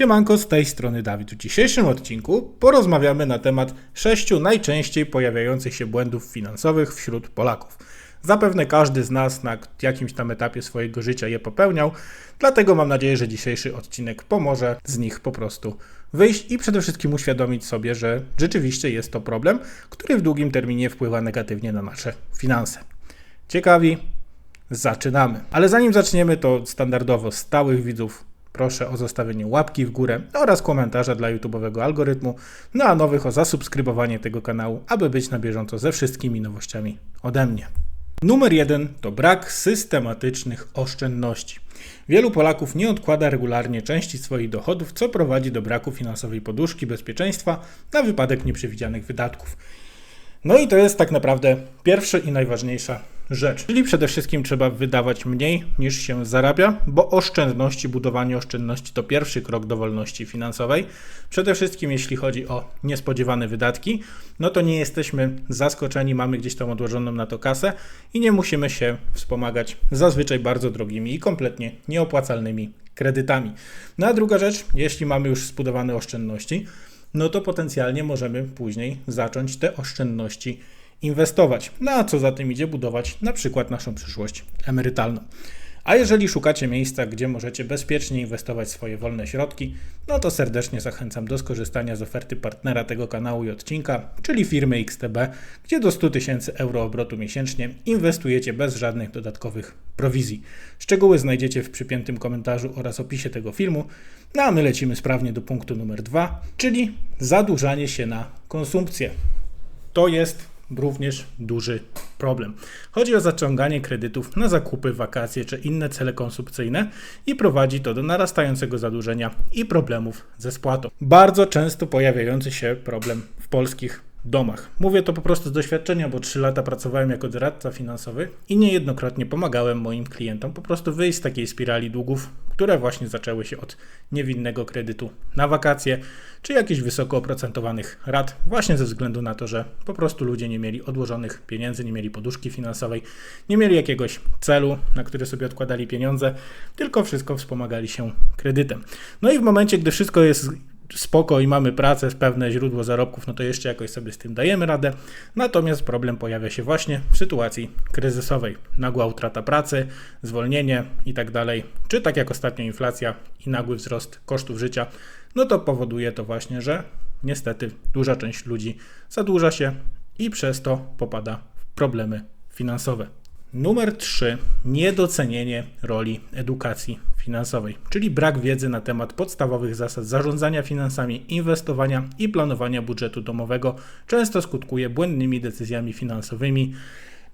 Siemanko, z tej strony Dawid. W dzisiejszym odcinku porozmawiamy na temat sześciu najczęściej pojawiających się błędów finansowych wśród Polaków. Zapewne każdy z nas na jakimś tam etapie swojego życia je popełniał, dlatego mam nadzieję, że dzisiejszy odcinek pomoże z nich po prostu wyjść i przede wszystkim uświadomić sobie, że rzeczywiście jest to problem, który w długim terminie wpływa negatywnie na nasze finanse. Ciekawi? Zaczynamy. Ale zanim zaczniemy, to standardowo stałych widzów proszę o zostawienie łapki w górę oraz komentarza dla YouTube'owego algorytmu, no a nowych o zasubskrybowanie tego kanału, aby być na bieżąco ze wszystkimi nowościami ode mnie. Numer jeden to brak systematycznych oszczędności. Wielu Polaków nie odkłada regularnie części swoich dochodów, co prowadzi do braku finansowej poduszki bezpieczeństwa na wypadek nieprzewidzianych wydatków. No i to jest tak naprawdę pierwsza i najważniejsza rzecz. Czyli przede wszystkim trzeba wydawać mniej niż się zarabia, bo oszczędności, budowanie oszczędności to pierwszy krok do wolności finansowej. Przede wszystkim jeśli chodzi o niespodziewane wydatki, no to nie jesteśmy zaskoczeni, mamy gdzieś tam odłożoną na to kasę i nie musimy się wspomagać zazwyczaj bardzo drogimi i kompletnie nieopłacalnymi kredytami. No a druga rzecz, jeśli mamy już zbudowane oszczędności, no to potencjalnie możemy później zacząć te oszczędności inwestować. No a co za tym idzie, budować na przykład naszą przyszłość emerytalną. A jeżeli szukacie miejsca, gdzie możecie bezpiecznie inwestować swoje wolne środki, no to serdecznie zachęcam do skorzystania z oferty partnera tego kanału i odcinka, czyli firmy XTB, gdzie do 100 tysięcy euro obrotu miesięcznie inwestujecie bez żadnych dodatkowych prowizji. Szczegóły znajdziecie w przypiętym komentarzu oraz opisie tego filmu. No a my lecimy sprawnie do punktu numer dwa, czyli zadłużanie się na konsumpcję. To jest również duży problem. Chodzi o zaciąganie kredytów na zakupy, wakacje czy inne cele konsumpcyjne i prowadzi to do narastającego zadłużenia i problemów ze spłatą. Bardzo często pojawiający się problem w polskich domach. Mówię to po prostu z doświadczenia, bo 3 lata pracowałem jako doradca finansowy i niejednokrotnie pomagałem moim klientom po prostu wyjść z takiej spirali długów, które właśnie zaczęły się od niewinnego kredytu na wakacje, czy jakichś wysoko oprocentowanych rat, właśnie ze względu na to, że po prostu ludzie nie mieli odłożonych pieniędzy, nie mieli poduszki finansowej, nie mieli jakiegoś celu, na który sobie odkładali pieniądze, tylko wszystko wspomagali się kredytem. No i w momencie, gdy wszystko jest spoko i mamy pracę, pewne źródło zarobków, no to jeszcze jakoś sobie z tym dajemy radę. Natomiast problem pojawia się właśnie w sytuacji kryzysowej. Nagła utrata pracy, zwolnienie i tak dalej, czy tak jak ostatnio inflacja i nagły wzrost kosztów życia, no to powoduje to właśnie, że niestety duża część ludzi zadłuża się i przez to popada w problemy finansowe. Numer 3. Niedocenienie roli edukacji finansowej, czyli brak wiedzy na temat podstawowych zasad zarządzania finansami, inwestowania i planowania budżetu domowego często skutkuje błędnymi decyzjami finansowymi,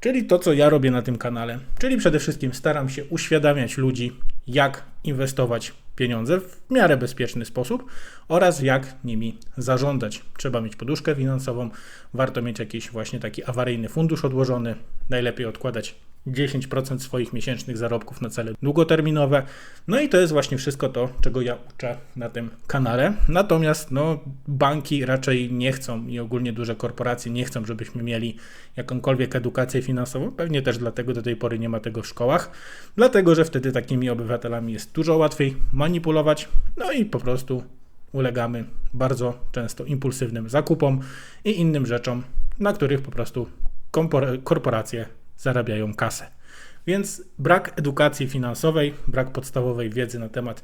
czyli to, co ja robię na tym kanale. Czyli przede wszystkim staram się uświadamiać ludzi, jak inwestować pieniądze w miarę bezpieczny sposób oraz jak nimi zarządzać. Trzeba mieć poduszkę finansową, warto mieć jakiś właśnie taki awaryjny fundusz odłożony, najlepiej odkładać 10% swoich miesięcznych zarobków na cele długoterminowe. No i to jest właśnie wszystko to, czego ja uczę na tym kanale. Natomiast no, banki raczej nie chcą i ogólnie duże korporacje nie chcą, żebyśmy mieli jakąkolwiek edukację finansową. Pewnie też dlatego do tej pory nie ma tego w szkołach, dlatego że wtedy takimi obywatelami jest dużo łatwiej manipulować, no i po prostu ulegamy bardzo często impulsywnym zakupom i innym rzeczom, na których po prostu korporacje zarabiają kasę. Więc brak edukacji finansowej, brak podstawowej wiedzy na temat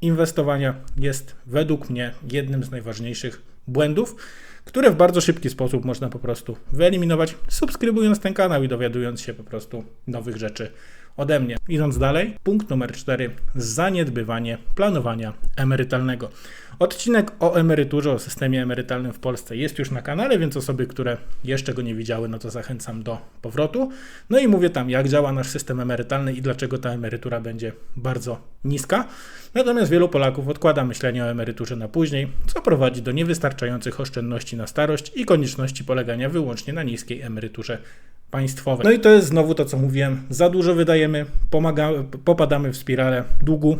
inwestowania jest według mnie jednym z najważniejszych błędów, które w bardzo szybki sposób można po prostu wyeliminować, subskrybując ten kanał i dowiadując się po prostu nowych rzeczy ode mnie. Idąc dalej, punkt numer 4: zaniedbywanie planowania emerytalnego. Odcinek o emeryturze, o systemie emerytalnym w Polsce jest już na kanale, więc osoby, które jeszcze go nie widziały, no to zachęcam do powrotu. No i mówię tam, jak działa nasz system emerytalny i dlaczego ta emerytura będzie bardzo niska. Natomiast wielu Polaków odkłada myślenie o emeryturze na później, co prowadzi do niewystarczających oszczędności na starość i konieczności polegania wyłącznie na niskiej emeryturze państwowej. No i to jest znowu to, co mówiłem, za dużo wydajemy, pomaga, popadamy w spiralę długu,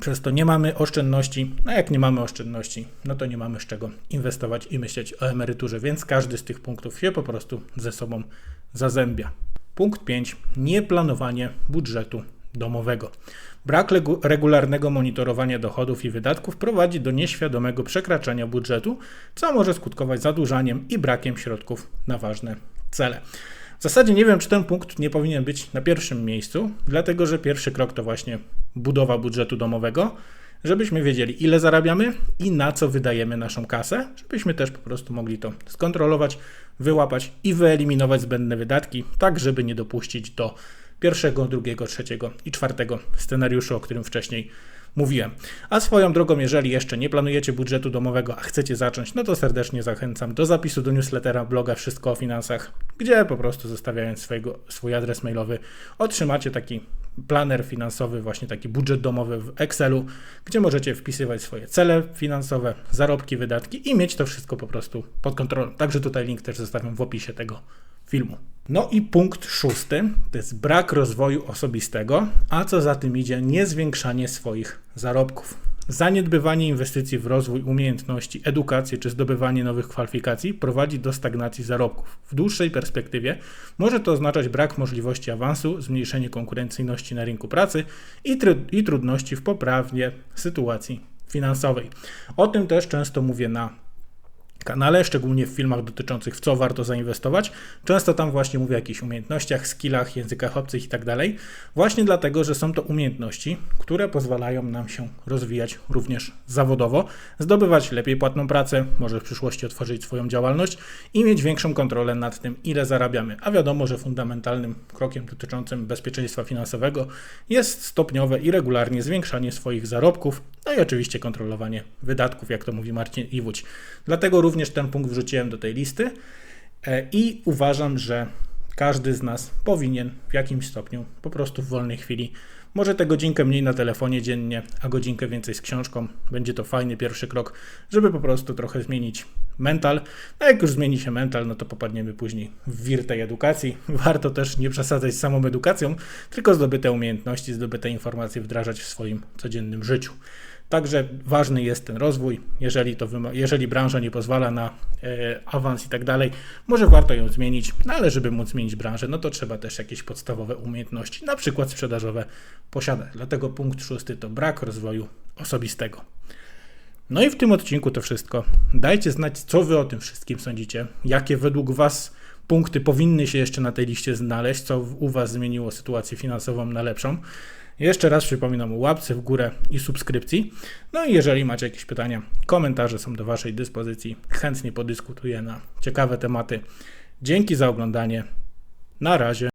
przez to nie mamy oszczędności, a jak nie mamy oszczędności, no to nie mamy z czego inwestować i myśleć o emeryturze, więc każdy z tych punktów się po prostu ze sobą zazębia. Punkt 5. Nieplanowanie budżetu domowego. Brak regularnego monitorowania dochodów i wydatków prowadzi do nieświadomego przekraczania budżetu, co może skutkować zadłużaniem i brakiem środków na ważne cele. W zasadzie nie wiem, czy ten punkt nie powinien być na pierwszym miejscu, dlatego że pierwszy krok to właśnie budowa budżetu domowego, żebyśmy wiedzieli, ile zarabiamy i na co wydajemy naszą kasę, żebyśmy też po prostu mogli to skontrolować, wyłapać i wyeliminować zbędne wydatki, tak żeby nie dopuścić do pierwszego, drugiego, trzeciego i czwartego scenariuszu, o którym wcześniej. A swoją drogą, jeżeli jeszcze nie planujecie budżetu domowego, a chcecie zacząć, no to serdecznie zachęcam do zapisu do newslettera bloga Wszystko o Finansach, gdzie po prostu zostawiając swojego, swój adres mailowy otrzymacie taki planer finansowy, właśnie taki budżet domowy w Excelu, gdzie możecie wpisywać swoje cele finansowe, zarobki, wydatki i mieć to wszystko po prostu pod kontrolą. Także tutaj link też zostawiam w opisie tego filmu. No i punkt szósty to jest brak rozwoju osobistego, a co za tym idzie, niezwiększanie swoich zarobków. Zaniedbywanie inwestycji w rozwój umiejętności, edukację czy zdobywanie nowych kwalifikacji prowadzi do stagnacji zarobków. W dłuższej perspektywie może to oznaczać brak możliwości awansu, zmniejszenie konkurencyjności na rynku pracy i, i trudności w poprawie sytuacji finansowej. O tym też często mówię na kanale, szczególnie w filmach dotyczących w co warto zainwestować. Często tam właśnie mówię o jakichś umiejętnościach, skillach, językach obcych i tak. Właśnie dlatego, że są to umiejętności, które pozwalają nam się rozwijać również zawodowo, zdobywać lepiej płatną pracę, może w przyszłości otworzyć swoją działalność i mieć większą kontrolę nad tym, ile zarabiamy. A wiadomo, że fundamentalnym krokiem dotyczącym bezpieczeństwa finansowego jest stopniowe i regularnie zwiększanie swoich zarobków, no i oczywiście kontrolowanie wydatków, jak to mówi Marcin Iwódź. Dlatego również ten punkt wrzuciłem do tej listy e, i uważam, że każdy z nas powinien w jakimś stopniu po prostu w wolnej chwili, może tę godzinkę mniej na telefonie dziennie, a godzinkę więcej z książką. Będzie to fajny pierwszy krok, żeby po prostu trochę zmienić mental. A jak już zmieni się mental, no to popadniemy później w wir tej edukacji. Warto też nie przesadzać z samą edukacją, tylko zdobyte umiejętności, zdobyte informacje wdrażać w swoim codziennym życiu. Także ważny jest ten rozwój. Jeżeli, to jeżeli branża nie pozwala na e, awans i tak dalej, może warto ją zmienić, no ale żeby móc zmienić branżę, no to trzeba też jakieś podstawowe umiejętności, na przykład sprzedażowe, posiadać. Dlatego punkt szósty to brak rozwoju osobistego. No i w tym odcinku to wszystko. Dajcie znać, co wy o tym wszystkim sądzicie, jakie według was punkty powinny się jeszcze na tej liście znaleźć, co u was zmieniło sytuację finansową na lepszą. Jeszcze raz przypominam o łapce w górę i subskrypcji. No i jeżeli macie jakieś pytania, komentarze są do Waszej dyspozycji. Chętnie podyskutuję na ciekawe tematy. Dzięki za oglądanie. Na razie.